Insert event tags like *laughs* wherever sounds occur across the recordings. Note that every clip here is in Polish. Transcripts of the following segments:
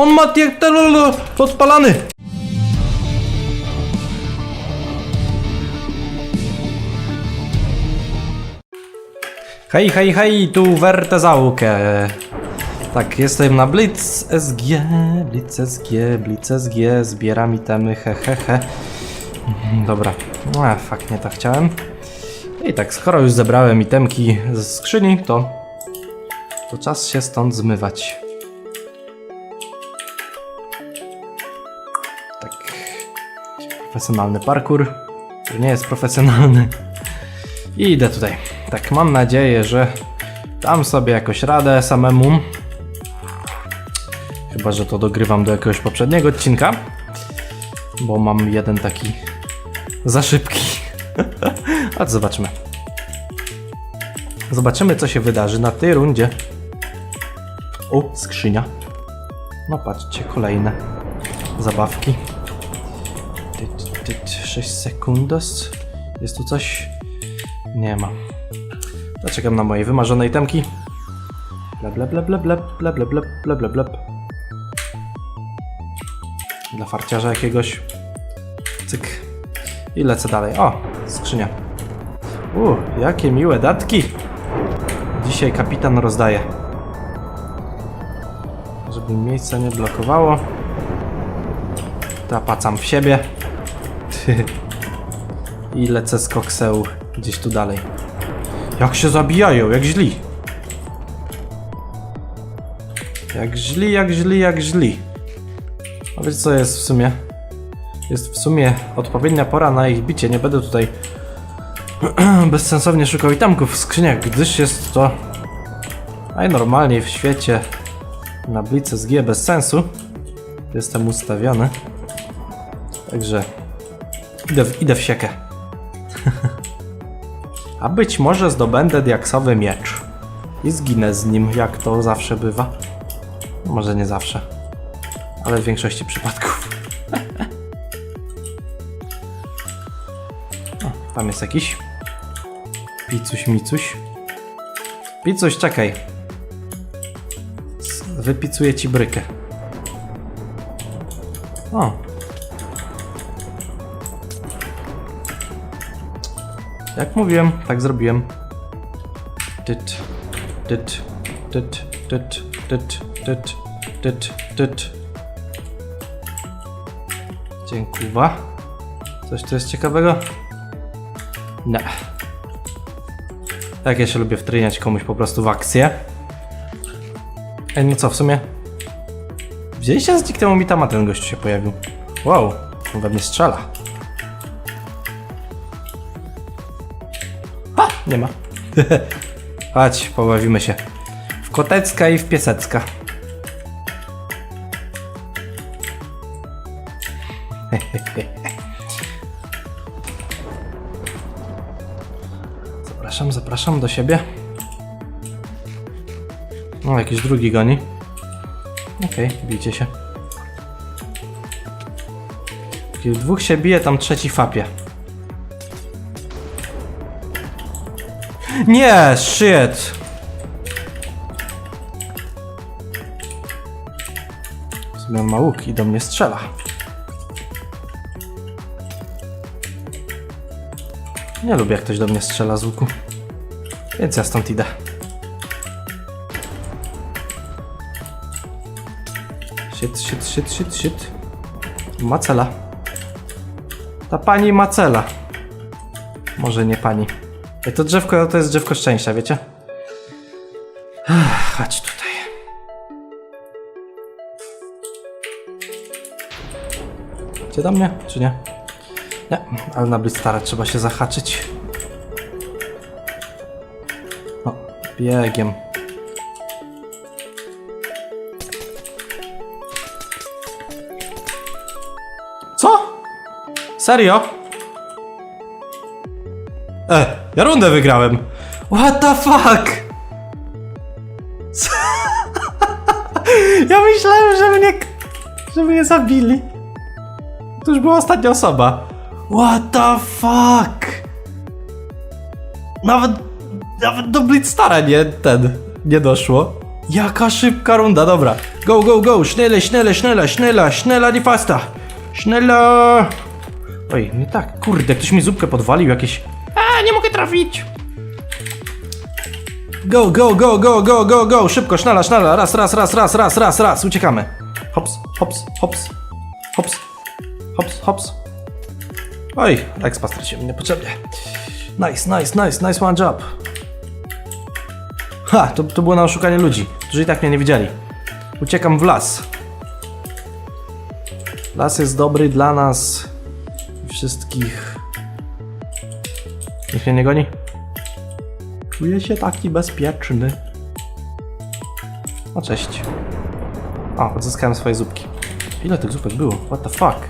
On ma telolo odpalany! Hej, hej, hej, tu Wertezauke. Tak, jestem na Blitz SG, Blitz SG, Blitz SG, zbieram itemy, he, he, he. Mhm, Dobra, a, fakt, nie tak chciałem. I tak, skoro już zebrałem itemki ze skrzyni, to, to czas się stąd zmywać. Profesjonalny parkour, który nie jest profesjonalny. I idę tutaj. Tak, mam nadzieję, że dam sobie jakoś radę samemu. Chyba, że to dogrywam do jakiegoś poprzedniego odcinka. Bo mam jeden taki za szybki. *laughs* A to zobaczmy. Zobaczymy, co się wydarzy na tej rundzie. O, skrzynia. No patrzcie, kolejne zabawki. Tyt, tyt, 6 sekundos. Jest tu coś? Nie ma. Zaczekam na moje wymarzone itemki. Bleb, bleb, bleb, bleb, bleb, bleb, bleb, bleb, bleb, bleb, bleb. Dla farciarza jakiegoś. Cyk. I lecę dalej. O, skrzynia. U, jakie miłe datki. Dzisiaj kapitan rozdaje. Żeby mi miejsce nie blokowało. Tapacam w siebie. I lecę z kokseł gdzieś tu dalej. Jak się zabijają, jak źli. Jak źli, jak źli, jak źli. A wiecie co jest w sumie? Jest w sumie odpowiednia pora na ich bicie. Nie będę tutaj *clears throat* bezsensownie szukał itemków w skrzyniach, gdyż jest to najnormalniej w świecie na Blitz SG bez sensu. Jestem ustawiony. Także idę w, idę w siekę. *laughs* A być może zdobędę diaksowy miecz. I zginę z nim, jak to zawsze bywa. Może nie zawsze. Ale w większości przypadków. *laughs* o, tam jest jakiś. Picuś, micuś. Picuś, czekaj. Wypicuję ci brykę. O. Jak mówiłem, tak zrobiłem. Tyt, tyt, tyt, tyt, tyt, tyt, tyt, tyt. Dziękuję. Coś tu jest ciekawego? Nie. Jak ja się lubię wtryniać komuś po prostu w akcję. Ej, no co, w sumie? Wzięliście zniknęło mi tam, ten gościu się pojawił. Wow, on we mnie strzela. Nie ma. *laughs* Chodź, pobawimy się. W kotecka i w piesecka. *laughs* Zapraszam, zapraszam do siebie. No, jakiś drugi goni. Okej, bijcie się. Kiedy dwóch się bije, tam trzeci fapie. Nie, shit! W sumie on ma łuk i do mnie strzela. Nie lubię jak ktoś do mnie strzela z łuku. Więc ja stąd idę. Shit, shit, shit, shit, shit. Macela. Ta pani Macela. Może nie pani. To drzewko to jest drzewko szczęścia, wiecie? Ech, Chodź tutaj. Gdzie do mnie, czy nie? Nie, ale na Blitzstara trzeba się zahaczyć. O, biegiem. Co? Serio? E, ja rundę wygrałem. What the fuck? Co? ja myślałem, że mnie, że mnie zabili. To już była ostatnia osoba. What the fuck? Nawet, nawet do Blitzstara nie, ten, nie doszło. Jaka szybka runda, dobra. Go, go, go, schnelle, schnelle, schnelle, schnelle, schnella die fasta. Schnella. Oj, nie tak, kurde, ktoś mi zupkę podwalił, jakieś... A, nie mogę trafić. Go, go, go, go, go, go, go, szybko, sznala, sznala, raz, raz, raz, raz, raz, raz, raz, uciekamy. Hops, hops, hops, hops, hops, hops. Oj, expa straciłem niepotrzebnie. Nice, nice, nice, nice one job. Ha, to, to było na oszukanie ludzi, którzy i tak mnie nie widzieli. Uciekam w las. Las jest dobry dla nas wszystkich. Nikt mnie nie goni? Czuję się taki bezpieczny. O, cześć. O, odzyskałem swoje zupki. Ile tych zupek było? What the fuck?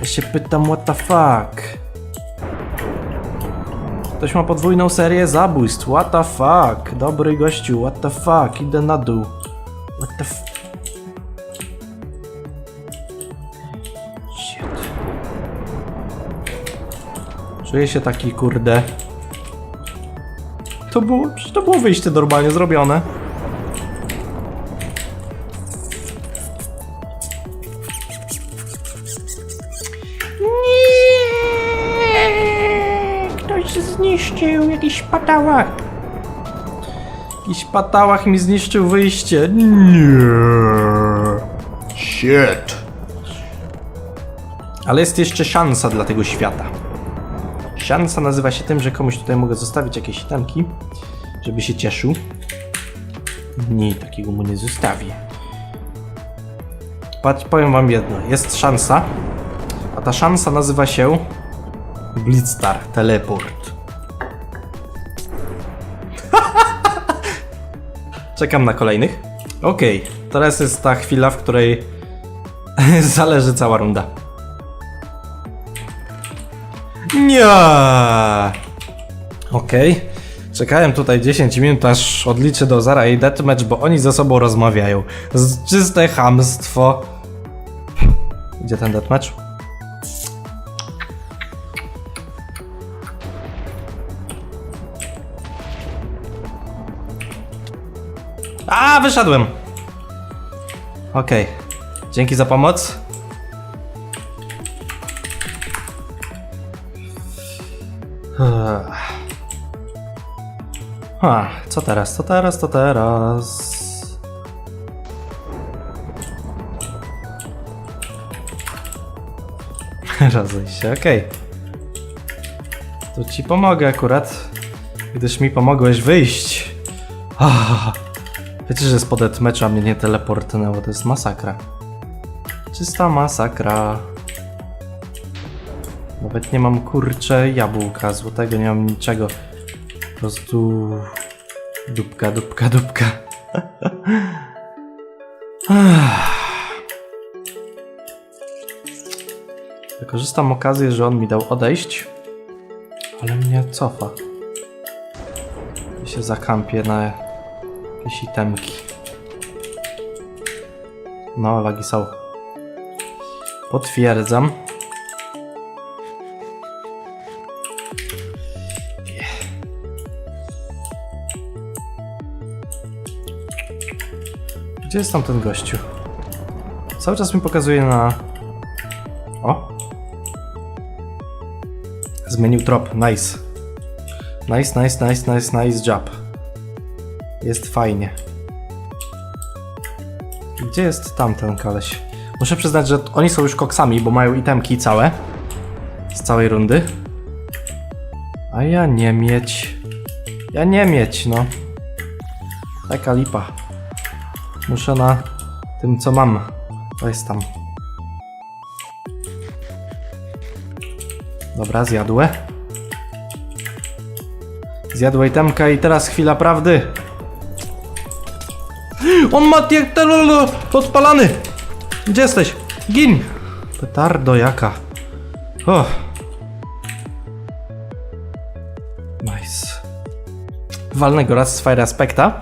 Ja się pytam, what the fuck? Ktoś ma podwójną serię zabójstw. What the fuck? Dobry gościu, what the fuck? Idę na dół. What the f... Czuję się taki kurde. To było, to było wyjście normalnie zrobione. Nie! Ktoś zniszczył jakiś patałach. Jakiś patałach mi zniszczył wyjście. Nie. Shit. Ale jest jeszcze szansa dla tego świata. Szansa nazywa się tym, że komuś tutaj mogę zostawić jakieś itemki, żeby się cieszył. Nie, takiego mu nie zostawię. Patrz, powiem wam jedno. Jest szansa, a ta szansa nazywa się Blitzstar Teleport. *laughs* Czekam na kolejnych. Okej, teraz jest ta chwila, w której *laughs* zależy cała runda. Nie. Okej. Czekałem tutaj 10 minut, aż odliczę do zera i deathmatch, bo oni ze sobą rozmawiają. Z czyste chamstwo. Gdzie ten deathmatch? A, wyszedłem. Okej. Dzięki za pomoc. Ha, co teraz, co teraz, co teraz? *laughs* Rozejść się, okej. To ci pomogę akurat, gdyż mi pomogłeś wyjść. Ah, wiecie, że spod meczu a mnie nie teleportnęło, to jest masakra. Czysta masakra. Nawet nie mam kurcze jabłka złotego, nie mam niczego. Po prostu... Dupka, dupka, dupka. *sighs* Wykorzystam okazję, że on mi dał odejść, ale mnie cofa. Ja się zakampię na jakieś itemki. No, lagi są. Potwierdzam. Gdzie jest tam ten gościu? Cały czas mi pokazuje na... O! Zmienił trop, nice. Nice, nice, nice, nice, nice job. Jest fajnie. Gdzie jest tamten koleś? Muszę przyznać, że oni są już koksami, bo mają itemki całe. Z całej rundy. A ja nie mieć. Ja nie mieć, no. Taka lipa. Muszę na tym, co mam. To jest tam. Dobra, zjadłe. Zjadłe itemka i teraz chwila prawdy. On ma telolo odpalany! Gdzie jesteś? Gin! Petardo jaka. Nice. Walnę go raz z Fire Aspecta.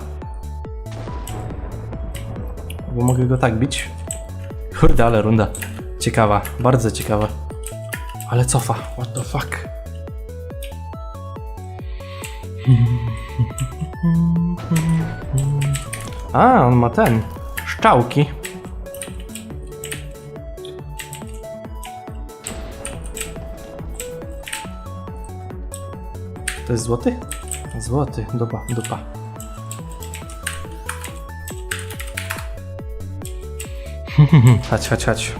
Bo mogę go tak bić. Kurde, ale runda. Ciekawa, bardzo ciekawa. Ale cofa, what the fuck. A, on ma ten. Szczałki. To jest złoty? Złoty, dupa, dupa. *laughs* chodź, chodź, chodź.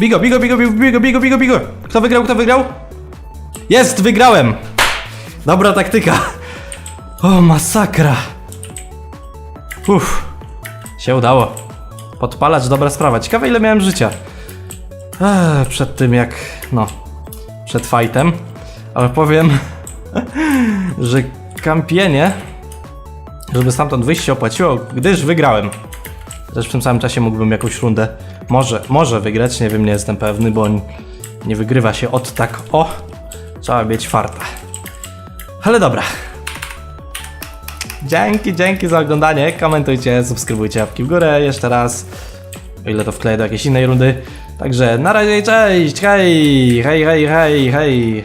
Bigo, bigo, bigo, bigo, bigo, bigo, bigo. Kto wygrał, kto wygrał? Jest, wygrałem! Dobra taktyka. *laughs* O, masakra. Uff, się udało. Podpalać, dobra sprawa. Ciekawe ile miałem życia. Ech, przed tym jak, no, przed fightem. Ale powiem, *laughs* że kampienie, żeby stamtąd wyjść się opłaciło, gdyż wygrałem. Też w tym samym czasie mógłbym jakąś rundę może, może wygrać, nie wiem, nie jestem pewny, bo nie wygrywa się od tak o. Trzeba mieć farta. Ale dobra. Dzięki, dzięki za oglądanie. Komentujcie, subskrybujcie, łapki w górę jeszcze raz. O ile to wkleję do jakiejś innej rundy. Także na razie, cześć, hej, hej, hej, hej, hej.